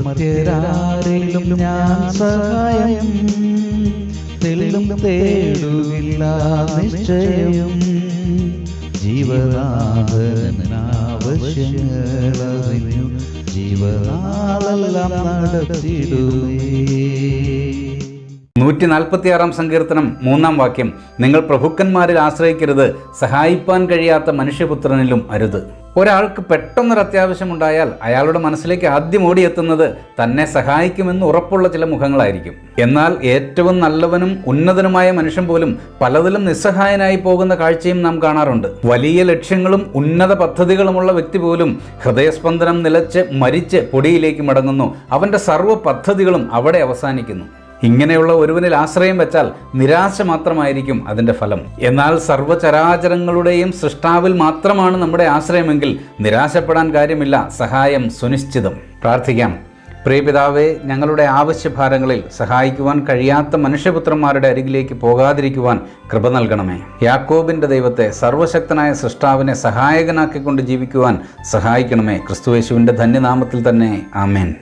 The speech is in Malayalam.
മർത്യരാരിലും ഞാൻ സഹായം തെളിലും തേടുകില്ല നിശ്ചയം. ജീവനാഥനാവശ്യങ്ങളറിഞ്ഞു ജീവനാളെല്ലാം നടത്തിടുവേ നൂറ്റി നാൽപ്പത്തിയാറാം സങ്കീർത്തനം മൂന്നാം വാക്യം. നിങ്ങൾ പ്രഭുക്കന്മാരിൽ ആശ്രയിക്കരുത് സഹായിപ്പാൻ കഴിയാത്ത മനുഷ്യപുത്രനിലും അരുത്. ഒരാൾക്ക് പെട്ടെന്നൊരു അത്യാവശ്യമുണ്ടായാൽ അയാളുടെ മനസ്സിലേക്ക് ആദ്യം ഓടിയെത്തുന്നത് തന്നെ സഹായിക്കുമെന്ന് ഉറപ്പുള്ള ചില മുഖങ്ങളായിരിക്കും. എന്നാൽ ഏറ്റവും നല്ലവനും ഉന്നതനുമായ മനുഷ്യൻ പോലും പലതിലും നിസ്സഹായനായി പോകുന്ന കാഴ്ചയും നാം കാണാറുണ്ട്. വലിയ ലക്ഷ്യങ്ങളും ഉന്നത പദ്ധതികളുമുള്ള വ്യക്തി പോലും ഹൃദയസ്പന്ദനം നിലച്ച് മരിച്ച് പൊടിയിലേക്ക് മടങ്ങുന്നു. അവന്റെ സർവ പദ്ധതികളും അവിടെ അവസാനിക്കുന്നു. ഇങ്ങനെയുള്ള ഒരുവനിൽ ആശ്രയം വെച്ചാൽ നിരാശ മാത്രമായിരിക്കും അതിന്റെ ഫലം. എന്നാൽ സർവചരാചരങ്ങളുടെയും സൃഷ്ടാവിൽ മാത്രമാണ് നമ്മുടെ ആശ്രയമെങ്കിൽ നിരാശപ്പെടാൻ കാര്യമില്ല സഹായം സുനിശ്ചിതം. പ്രാർത്ഥിക്കാം. പ്രിയപിതാവെ ഞങ്ങളുടെ ആവശ്യഭാരങ്ങളിൽ സഹായിക്കുവാൻ കഴിയാത്ത മനുഷ്യപുത്രന്മാരുടെ അരികിലേക്ക് പോകാതിരിക്കുവാൻ കൃപ നൽകണമേ. യാക്കോബിന്റെ ദൈവത്തെ സർവശക്തനായ സൃഷ്ടാവിനെ സഹായകനാക്കിക്കൊണ്ട് ജീവിക്കുവാൻ സഹായിക്കണമേ. ക്രിസ്തുവേശുവിന്റെ ധന്യനാമത്തിൽ തന്നെ. ആമേൻ.